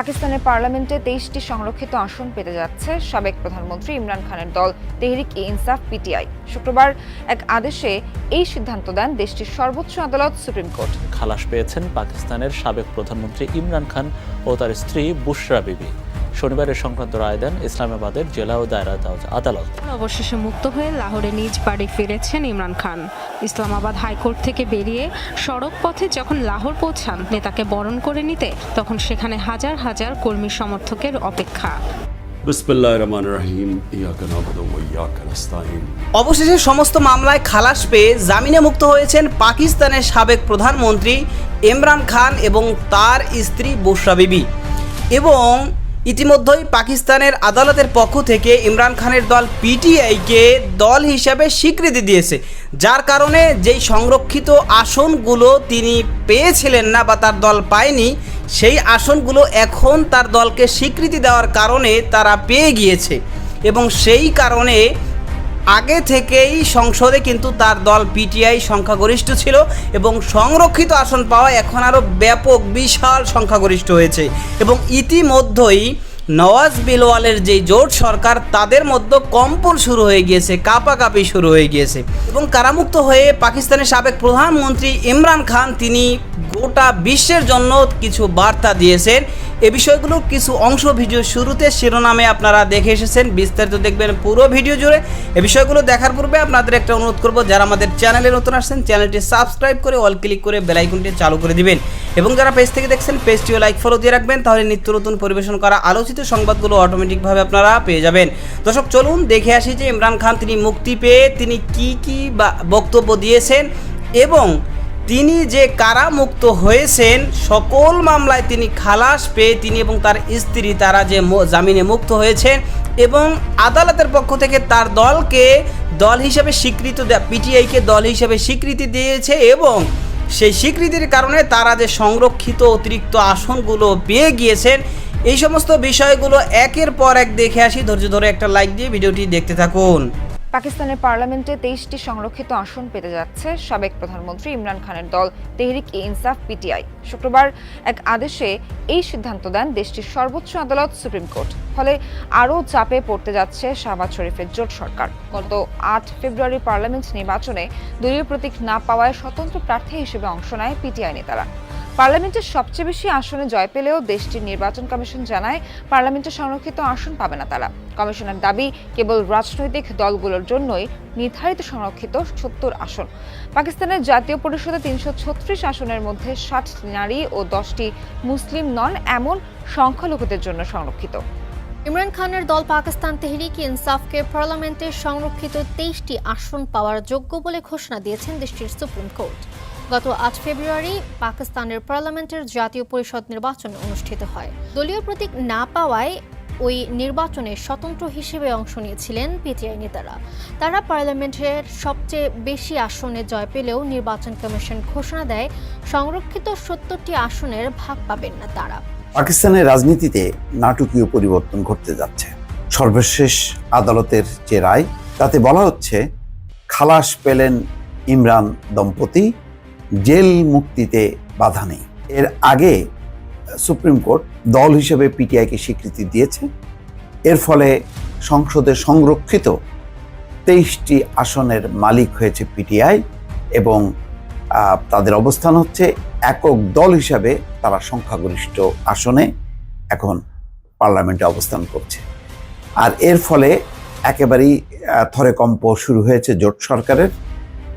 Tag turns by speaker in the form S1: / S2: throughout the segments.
S1: পাকিস্তানের পার্লামেন্টে তেইশটি সংরক্ষিত আসন পেতে যাচ্ছে। সাবেক প্রধানমন্ত্রী ইমরান খানের দল তেহরিক ই ইনসাফ পিটিআই শুক্রবার এক আদেশে এই সিদ্ধান্ত দেন দেশটির সর্বোচ্চ আদালত, সুপ্রিম কোর্ট।
S2: খালাস পেয়েছেন পাকিস্তানের সাবেক প্রধানমন্ত্রী ইমরান খান ও তার স্ত্রী বুশরা বিবি। শনিবারের সংক্রান্ত রায় দেন ইসলামাবাদের জেলা ও দায়রা আদালত।
S3: অবশেষে মুক্ত হয়ে লাহোরে নিজ বাড়ি ফিরেছেন ইমরান খান। ইসলামাবাদ হাইকোর্ট থেকে বেরিয়ে সড়ক পথে যখন লাহোর পৌঁছান নেতাকে বরণ করে নিতে তখন সেখানে হাজার হাজার কর্মী সমর্থকের অপেক্ষা।
S4: অবশেষে সমস্ত মামলায় খালাস পেয়ে জামিনে মুক্ত হয়েছেন পাকিস্তানের সাবেক প্রধানমন্ত্রী ইমরান খান এবং তার স্ত্রী বুসরা বিবি। এবং ইতিমধ্যেই পাকিস্তানের আদালতের পক্ষ থেকে ইমরান খানের দল পিটিআইকে দল হিসাবে স্বীকৃতি দিয়েছে। যার কারণে যেই সংরক্ষিত আসনগুলো তিনি পেয়েছিলেন না বা তার দল পায়নি, সেই আসনগুলো এখন তার দলকে স্বীকৃতি দেওয়ার কারণে তারা পেয়ে গিয়েছে। এবং সেই কারণে আগে থেকেই সংসদে কিন্তু তার দল পিটিআই সংখ্যাগরিষ্ঠ ছিল এবং সংরক্ষিত আসন পাওয়া এখন আরও ব্যাপক বিশাল সংখ্যাগরিষ্ঠ হয়েছে। এবং ইতিমধ্যেই নওয়াজ বিলওয়ালের যে জোট সরকার, তাদের মধ্যে কম্পন শুরু হয়ে গিয়েছে, কাপাকাপি শুরু হয়ে গিয়েছে। এবং কারামুক্ত হয়ে পাকিস্তানের সাবেক প্রধানমন্ত্রী ইমরান খান, তিনি গোটা বিশ্বের জন্য কিছু বার্তা দিয়েছেন। এ বিষয়গুলোর কিছু অংশ ভিডিও শুরুতে শিরোনামে আপনারা দেখে এসেছেন। বিস্তারিত দেখবেন পুরো ভিডিও জুড়ে। এ বিষয়গুলো দেখার পূর্বে আপনাদের একটা অনুরোধ করব, যারা আমাদের চ্যানেলে নতুন আসছেন, চ্যানেলটি সাবস্ক্রাইব করে অল ক্লিক করে বেলাইকনটি চালু করে দিবেন। এবং যারা পেজ থেকে দেখছেন, পেজটিও লাইক, ফলো দিয়ে রাখবেন, তাহলে নিত্য নতুন পরিবেশন করা আলোচিত সংবাদগুলো অটোমেটিকভাবে আপনারা পেয়ে যাবেন। দর্শক, চলুন দেখে আসি যে ইমরান খান, তিনি মুক্তি পেয়ে তিনি কি কি বা বক্তব্য দিয়েছেন এবং তিনি যে কারামুক্ত হয়েছেন, সকল মামলায় তিনি খালাস পেয়ে তিনি এবং তার স্ত্রী তারা যে জামিনে মুক্ত হয়েছেন এবং আদালতের পক্ষ থেকে তার দলকে দল হিসেবে স্বীকৃত পিটিআইকে দল হিসেবে স্বীকৃতি দিয়েছে এবং সেই স্বীকৃতির কারণে তারা যে সংরক্ষিত অতিরিক্ত আসনগুলো পেয়ে গিয়েছেন, এই সমস্ত বিষয়গুলো একের পর এক দেখে আসি। ধৈর্য ধরে একটা লাইক দিয়ে ভিডিওটি দেখতে থাকুন।
S1: পাকিস্তানের পার্লামেন্টে তেইশটি সংরক্ষিত আসন পেতে যাচ্ছে সাবেক প্রধানমন্ত্রী ইমরান খানের দল তেহরিক ই ইনসাফ, পিটিআই। শুক্রবার এক আদেশে এই সিদ্ধান্ত দেন দেশটির সর্বোচ্চ আদালত সুপ্রিম কোর্ট। ফলে আরও চাপে পড়তে যাচ্ছে শাহবাজ শরীফের জোট সরকার। গত আট ফেব্রুয়ারি পার্লামেন্ট নির্বাচনে দলীয় প্রতীক না পাওয়ায় স্বতন্ত্র প্রার্থী হিসেবে অংশ নেয় পিটিআই নেতারা। পার্লামেন্টের সবচেয়ে বেশি আসনে জয় পেলেও দেশটির নির্বাচন কমিশন জানায় পার্লামেন্টে সংরক্ষিত আসন পাবে না তারা। কমিশনের দাবি, কেবল রাজনৈতিক দলগুলোর জন্যই নির্ধারিত সংরক্ষিত সত্তর আসন। পাকিস্তানের জাতীয় পরিষদে তিনশো ছত্রিশ আসনের মধ্যে ষাট নারী ও দশটি মুসলিম নন, এমন সংখ্যালঘুদের জন্য সংরক্ষিত।
S5: ইমরান খানের দল পাকিস্তান তেহরিক ইনসাফকে পার্লামেন্টে সংরক্ষিত তেইশটি আসন পাওয়ার যোগ্য বলে ঘোষণা দিয়েছেন দেশটির সুপ্রিম কোর্ট। গত আট ফেব্রুয়ারি পাকিস্তানের পার্লামেন্টের জাতীয় পরিষদ নির্বাচন অনুষ্ঠিত হয়। দলীয় প্রতীক না পাওয়ায় ওই নির্বাচনে স্বতন্ত্র হিসেবে অংশ নিয়েছিলেন পিটিআই নেতারা। তারা পার্লামেন্টের সবচেয়ে বেশি আসনে জয় পেলেও নির্বাচন কমিশন ঘোষণা দেয়, সংরক্ষিত সত্তরটি আসনের ভাগ পাবেন না তারা।
S6: পাকিস্তানের রাজনীতিতে নাটকীয় পরিবর্তন ঘটতে যাচ্ছে। সর্বশেষ আদালতের যে রায়, তাতে বলা হচ্ছে, খালাস পেলেন ইমরান দম্পতি জেল মুক্তিতে বাধা নেই। এর আগে সুপ্রিম কোর্ট দল হিসেবে পিটিআইকে স্বীকৃতি দিয়েছে। এর ফলে সংসদে সংরক্ষিত তেইশটি আসনের মালিক হয়েছে পিটিআই এবং তাদের অবস্থান হচ্ছে একক দল হিসাবে তারা সংখ্যাগরিষ্ঠ আসনে এখন পার্লামেন্টে অবস্থান করছে। আর এর ফলে একেবারেই আহ, থরে কম্প শুরু হয়েছে জোট সরকারের।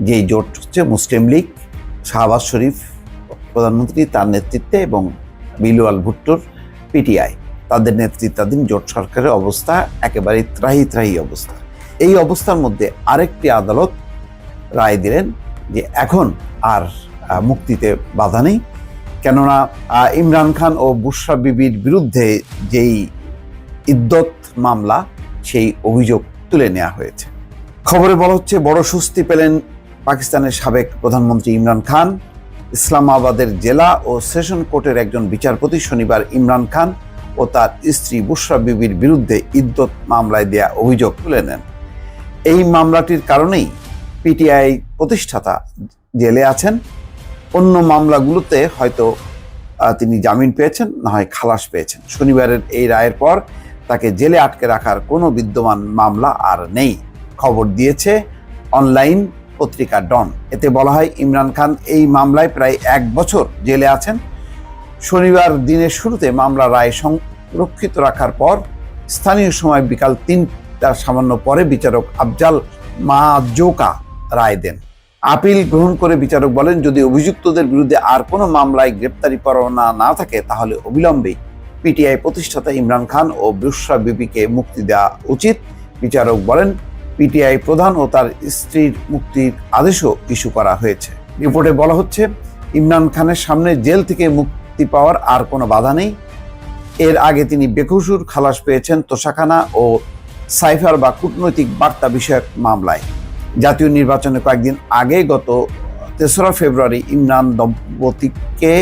S6: যেই জোট হচ্ছে মুসলিম লীগ। শাহবাজ শরীফ, প্রধানমন্ত্রী তার নেতৃত্বে এবং বিলওয়াল ভুট্টোর পিটিআই। তাদের নেতৃত্বাধীন জোট সরকারের অবস্থা একেবারেই ত্রাহি ত্রাহি অবস্থা। এই অবস্থার মধ্যে আরেকটি আদালত রায় দিলেন যে এখন আর মুক্তিতে বাধা নেই। কেননা ইমরান খান ও বুশরা বিবির বিরুদ্ধে যেই ইদ্যত মামলা, সেই অভিযোগ তুলে নেওয়া হয়েছে। খবরে বলা হচ্ছে, বড় স্বস্তি পেলেন পাকিস্তানের সাবেক প্রধানমন্ত্রী ইমরান খান, ইসলামাবাদের জেলা ও সেশন কোর্টের একজন বিচারপতি শনিবার ইমরান খান ও তার স্ত্রী বুশরা বিবির বিরুদ্ধে ইদ্যত মামলায় দেয়া অভিযোগ তুলে নেন। এই মামলাটির কারণেই পিটিআই প্রতিষ্ঠাতা জেলে আছেন। অন্য মামলাগুলোতে হয়তো তিনি জামিন পেয়েছেন, না হয় খালাস পেয়েছেন। শনিবারের এই রায়ের পর তাকে জেলে আটকে রাখার কোনো বিদ্যমান মামলা আর নেই। খবর দিয়েছে অনলাইন পত্রিকা ডন। এতে বলা হয়, ইমরান খান এই মামলায় প্রায় এক বছর জেলে আছেন। শনিবার দিনের শুরুতে মামলা রায় সংরক্ষিত রাখার পর স্থানীয় সময় বিকাল তিনটার সামান্য পরে বিচারক আফজাল মাজোকা রায় দেন। আপিল গ্রহণ করে বিচারক বলেন, যদি অভিযুক্তদের বিরুদ্ধে আর কোনো মামলায় গ্রেপ্তারি পরোয়ানা না থাকে, তাহলে অবিলম্বে পিটিআই প্রতিষ্ঠাতা ইমরান খান ও বিশ্বরা বিপিকে মুক্তি দেওয়া উচিত। বিচারক বলেন পিটিআই প্রধান ও তার স্ত্রীর মুক্তির আদেশও ইস্যু করা হয়েছে। রিপোর্টে বলা হচ্ছে, ইমরান খানের সামনে জেল থেকে মুক্তি পাওয়ার আর কোনো বাধা নেই। এর আগে তিনি বেকসুর খালাস পেয়েছেন তোষাখানা ও সাইফার বা কূটনৈতিক বার্তা বিষয়ক মামলায়। জাতীয় নির্বাচনে কয়েকদিন আগে গত তেসরা ফেব্রুয়ারি ইমরান দম্পতিকে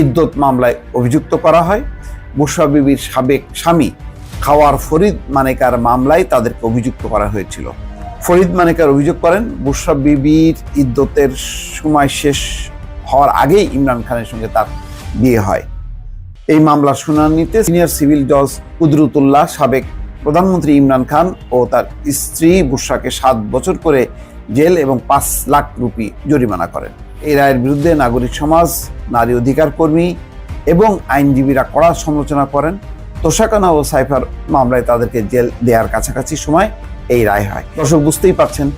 S6: ইদ্যত মামলায় অভিযুক্ত করা হয়। মুশা বিবির সাবেক স্বামী খাওয়ার ফরিদ মানেকার মামলায় তাদেরকে অভিযুক্ত করা হয়েছিল। ফরিদ মানেকার অভিযোগ করেন বুশরা বিবির ইদ্যতের সময় শেষ হওয়ার আগেই ইমরান খানের সঙ্গে তার বিয়ে হয়। এই মামলার শুনানিতে সিনিয়র সিভিল জজ কুদরুতুল্লাহ সাবেক প্রধানমন্ত্রী ইমরান খান ও তার স্ত্রী বুশরাকে সাত বছর করে জেল এবং পাঁচ লাখ রুপি জরিমানা করেন। এই রায়ের বিরুদ্ধে নাগরিক সমাজ, নারী অধিকার কর্মী এবং আইনজীবীরা কড়া সমালোচনা করেন। তোষাকানা ও সাইফার মামলায় তাদেরকে জেল দেওয়ার কাছাকাছি সময় এই রায় হয়। দর্শক, বুঝতেই পারছেন,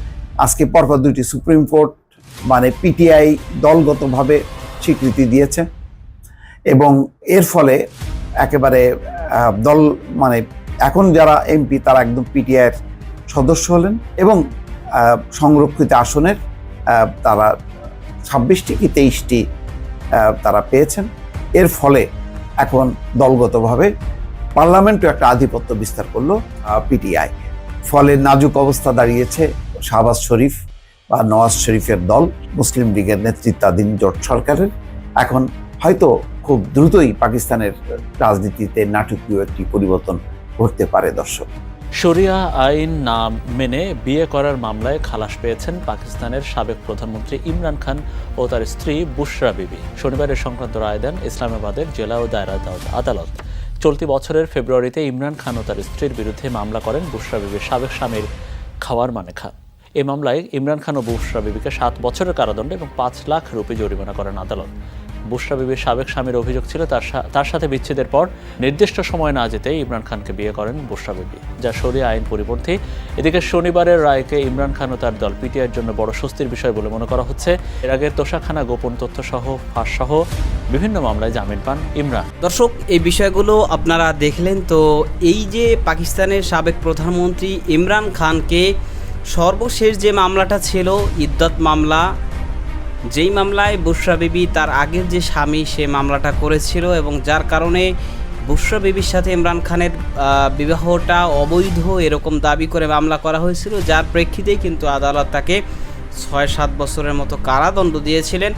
S6: আজকে পরপর দুইটি সুপ্রিম কোর্ট মানে পিটিআই দলগতভাবে স্বীকৃতি দিয়েছে এবং এর ফলে একেবারে দল মানে এখন যারা এমপি, তারা একদম পিটিআইয়ের সদস্য হলেন এবং সংরক্ষিত আসনের তারা ছাব্বিশটি কি তেইশটি তারা পেয়েছেন। এর ফলে এখন দলগতভাবে পার্লামেন্টও একটা আধিপত্য বিস্তার করল পিটিআই ফলে নাজুক অবস্থা দাঁড়িয়েছে শাহবাজ শরীফ বা নওয়াজ শরীফের দল, মুসলিম লীগের নেতৃত্বাধীন জোট সরকারের। এখন হয়তো খুব দ্রুতই পাকিস্তানের রাজনীতিতে নাটকীয় একটি পরিবর্তন ঘটতে পারে, দর্শক।
S2: শরিয়া আইন না মেনে বিয়ে করার মামলায় খালাস পেয়েছেন পাকিস্তানের সাবেক প্রধানমন্ত্রী ইমরান খান ও তার স্ত্রী বুশরা বিবি। শনিবারের সংক্রান্ত রায় দেন ইসলামাবাদের জেলা ও দায়রা আদালত। চলতি বছরের ফেব্রুয়ারিতে ইমরান খান ও তার স্ত্রীর বিরুদ্ধে মামলা করেন। বুশরা বিবির সাবেক স্বামীর খাওয়ার মানে খা। এ মামলায় ইমরান খান ও বুশরা বিবিকে সাত বছরের কারাদণ্ড এবং পাঁচ লাখ রুপি জরিমানা করেন আদালত। বুশরা বিবির সাবেক স্বামীর অভিযোগ ছিল, তার তার সাথে বিচ্ছেদের পর নির্দিষ্ট সময় না যেতে ইমরান খানকে বিয়ে করেন বুশরা বিবি, যা সরিয়া আইন পরিপন্থী। এদিকে শনিবারের রায়কে ইমরান খান ও তার দল পিটিআইয়ের জন্য বড় স্বস্তির বিষয় বলে মনে করা হচ্ছে। এর আগে তোষাখানা, গোপন তথ্য সহ ফাঁস সহ বিভিন্ন মামলায় জামিন পান ইমরান।
S4: দর্শক, এই বিষয়গুলো আপনারা দেখলেন তো, এই যে পাকিস্তানের সাবেক প্রধানমন্ত্রী ইমরান খানকে সর্বশেষ যে মামলাটা ছিল ইদ্যত মামলা যেই মামলায় বুশরা বিবি তার আগের যে স্বামী সে মামলাটা করেছিল এবং যার কারণে বুশরা বিবির সাথে ইমরান খানের বিবাহটা অবৈধ এরকম দাবি করে মামলা করা হয়েছিল, যার প্রেক্ষিতেই কিন্তু আদালত তাকে ছয় সাত বছরের মতো কারাদণ্ড দিয়েছিলেন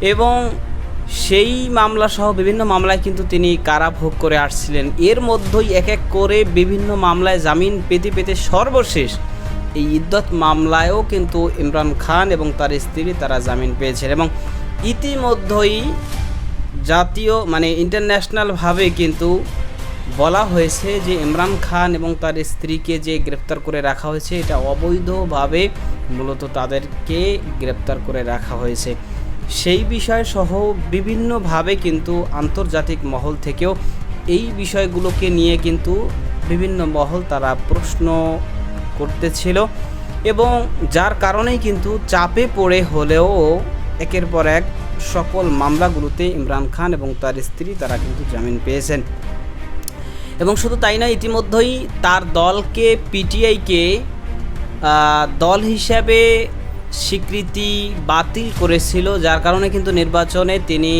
S4: এবং সেই মামলা সহ বিভিন্ন মামলায় কিন্তু তিনি কারা ভোগ করে আসছিলেন। এর মধ্যেই এক এক করে বিভিন্ন মামলায় জামিন পেতে পেতে সর্বশেষ এই ইদ্যত মামলায়ও কিন্তু ইমরান খান এবং তার স্ত্রী তারা জামিন পেয়েছেন এবং ইতিমধ্যেই জাতীয় মানে ইন্টারন্যাশনালভাবে কিন্তু বলা হয়েছে যে ইমরান খান এবং তার স্ত্রীকে যে গ্রেপ্তার করে রাখা হয়েছে, এটা অবৈধভাবে মূলত তাদেরকে গ্রেপ্তার করে রাখা হয়েছে। সেই বিষয় সহ বিভিন্নভাবে কিন্তু আন্তর্জাতিক মহল থেকেও এই বিষয়গুলোকে নিয়ে কিন্তু বিভিন্ন মহল তারা প্রশ্ন করতেছিল এবং যার কারণেই কিন্তু চাপে পড়ে হলেও একের পর এক সকল মামলাগুলোতে ইমরান খান এবং তার স্ত্রী তারা কিন্তু জামিন পেয়েছেন। এবং শুধু তাই না ইতিমধ্যেই তার দলকে, পিটিআইকে দল হিসাবে স্বীকৃতি বাতিল করেছিল, যার কারণে কিন্তু নির্বাচনে তিনি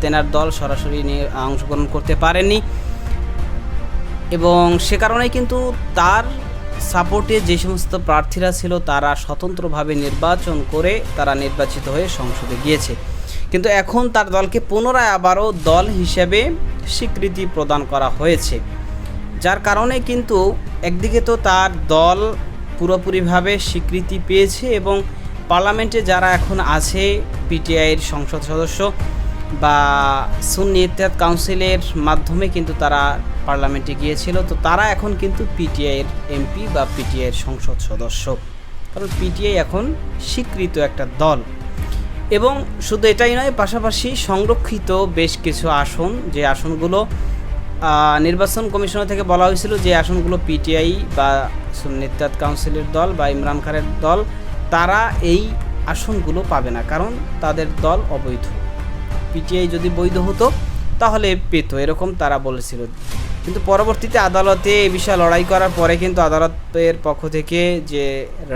S4: তেনার দল সরাসরি অংশগ্রহণ করতে পারেননি। এবং সে কারণে কিন্তু তার সাপোর্টে যে সমস্ত প্রার্থীরা ছিল তারা স্বতন্ত্রভাবে নির্বাচন করে তারা নির্বাচিত হয়ে সংসদে গিয়েছে। কিন্তু এখন তার দলকে পুনরায় আবারও দল হিসেবে স্বীকৃতি প্রদান করা হয়েছে। যার কারণে কিন্তু একদিকে তো তার দল পুরোপুরিভাবে স্বীকৃতি পেয়েছে এবং পার্লামেন্টে যারা এখন আছে, পিটিআইয়ের সংসদ সদস্য বা সুন্নি ইত্তেহাদ কাউন্সিলের মাধ্যমে কিন্তু তারা পার্লামেন্টে গিয়েছিল, তো তারা এখন কিন্তু পিটিআইয়ের এমপি বা পিটিআইয়ের সংসদ সদস্য। কারণ পিটিআই এখন স্বীকৃত একটা দল। এবং শুধু এটাই নয়, পাশাপাশি সংরক্ষিত বেশ কিছু আসন, যে আসনগুলো নির্বাচন কমিশনার থেকে বলা হয়েছিল যে আসনগুলো পিটিআই বা সুন্নিতাত কাউন্সিলের দল বা ইমরান খানের দল, তারা এই আসনগুলো পাবে না, কারণ তাদের দল অবৈধ। পিটিআই যদি বৈধ হতো, তাহলে পেত, এরকম তারা বলেছিল। কিন্তু পরবর্তীতে আদালতে এ বিষয়ে লড়াই করার পরে কিন্তু আদালতের পক্ষ থেকে যে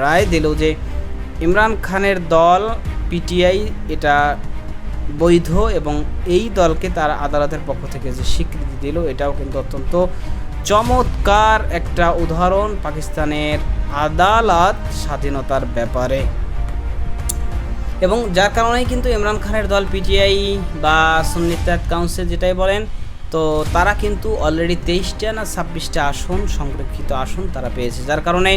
S4: রায় দিল যে ইমরান খানের দল, পিটিআই এটা বৈধ এবং এই দলকে তার আদালতের পক্ষ থেকে যে স্বীকৃতি দিল, এটাও কিন্তু অত্যন্ত চমৎকার একটা উদাহরণ পাকিস্তানের আদালত স্বাধীনতার ব্যাপারে। এবং যার কারণেই কিন্তু ইমরান খানের দল, পিটিআই বা সুন্নিতাত কাউন্সিল যেটাই বলেন তো তারা কিন্তু অলরেডি তেইশটা না ছাব্বিশটা আসন, সংরক্ষিত আসন তারা পেয়েছে। যার কারণে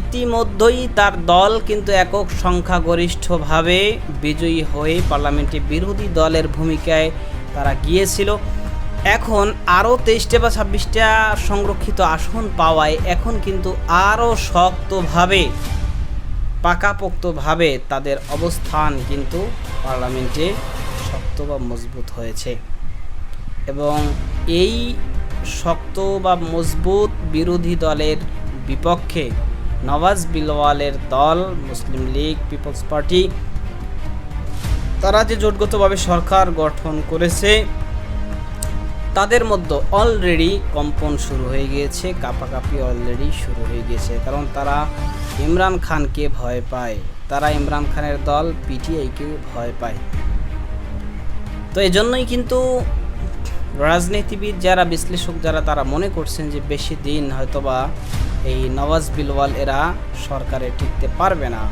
S4: ইতিমধ্যেই তার দল কিন্তু একক সংখ্যাগরিষ্ঠভাবে বিজয়ী হয়ে পার্লামেন্টে বিরোধী দলের ভূমিকায় তারা গিয়েছিল। এখন আরও তেইশটা বা ছাব্বিশটা সংরক্ষিত আসন পাওয়ায় এখন কিন্তু আরও শক্তভাবে, পাকাপোক্তভাবে তাদের অবস্থান কিন্তু পার্লামেন্টে শক্ত বা মজবুত হয়েছে। এবং এই শক্ত বা মজবুত বিরোধী দলের বিপক্ষে নওয়াজ বিলওয়ালের দল, মুসলিম লীগ, পিপলস পার্টি, তারা যে জোটগতভাবে সরকার গঠন করেছে, তাদের মধ্যে অলরেডি কম্পন শুরু হয়ে গিয়েছে, কাপাকাপি অলরেডি শুরু হয়ে গিয়েছে, কারণ তারা ইমরান খানকে ভয় পায়। তারা ইমরান খানের দল, পিটিআইকে ভয় পায়। তো এজন্যই কিন্তু রাজনীতিবিদ যারা, বিশ্লেষক যারা, তারা মনে করছেন যে বেশি দিন হয়তোবা এই নওয়াজ বিলওয়াল এরা সরকারে টিকতে পারবে না।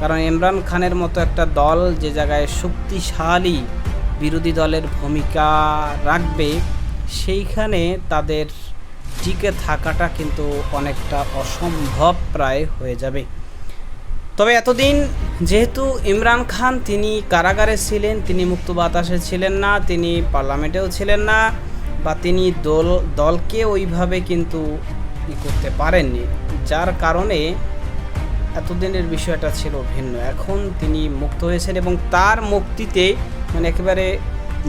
S4: কারণ ইমরান খানের মতো একটা দল যে জায়গায় শক্তিশালী বিরোধী দলের ভূমিকা রাখবে, সেইখানে তাদের টিকে থাকাটা কিন্তু অনেকটা অসম্ভব প্রায় হয়ে যাবে। তবে এতদিন যেহেতু ইমরান খান তিনি কারাগারে ছিলেন, তিনি মুক্ত বাতাসে ছিলেন না, তিনি পার্লামেন্টেও ছিলেন না, বা তিনি দল, দলকে ওইভাবে কিন্তু ই করতে পারেননি, যার কারণে এতদিনের বিষয়টা ছিল ভিন্ন। এখন তিনি মুক্ত হয়েছেন এবং তার মুক্তিতে মানে একেবারে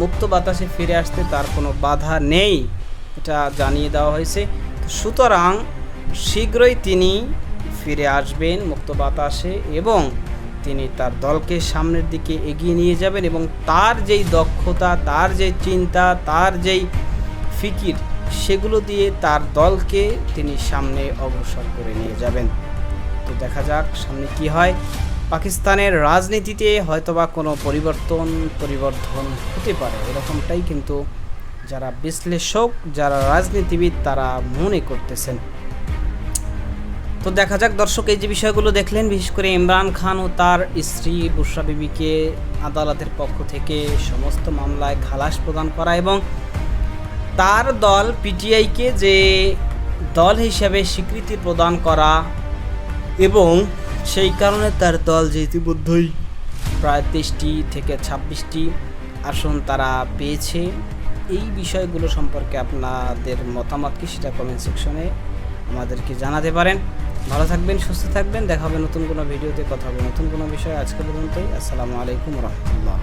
S4: মুক্ত বাতাসে ফিরে আসতে তার কোনো বাধা নেই, এটা জানিয়ে দেওয়া হয়েছে। সুতরাং শীঘ্রই তিনি ফিরে আসবেন মুক্ত বাতাসে এবং তিনি তার দলকে সামনের দিকে এগিয়ে নিয়ে যাবেন এবং তার যেই দক্ষতা, তার যে চিন্তা, তার যেই ফিকির, সেগুলো দিয়ে তার দলকে তিনি সামনে অগ্রসর করে নিয়ে যাবেন। তো দেখা যাক সামনে কি হয়। পাকিস্তানের রাজনীতিতে হয়তোবা কোনো পরিবর্তন পরিবর্তন হতে পারে, এরকমটাই কিন্তু যারা বিশ্লেষক, যারা রাজনীতিবিদ, তারা মনে করতেছেন। তো দেখা যাক, দর্শক, এই যে বিষয়গুলো দেখলেন, বিশেষ করে ইমরান খান ও তার স্ত্রী বুশরা বিবিকে আদালতের পক্ষ থেকে সমস্ত মামলায় খালাস প্রদান করা এবং তার দল পিটিআইকে যে দল হিসেবে স্বীকৃতি প্রদান করা এবং সেই কারণে তার দল যে ইতিমধ্যেই প্রায় তেইশটি থেকে ছাব্বিশটি আসন তারা পেয়েছে। এই বিষয়গুলো সম্পর্কে আপনাদের মতামত কি সেটা কমেন্ট সেকশনে আমাদেরকে জানাতে পারেন। ভালো থাকবেন, সুস্থ থাকবেন। দেখা হবে নতুন কোনো ভিডিওতে, কথা হবে নতুন কোনো বিষয়ে। আজকে পর্যন্তই। আসসালামু আলাইকুম রহমতুল্লাহ।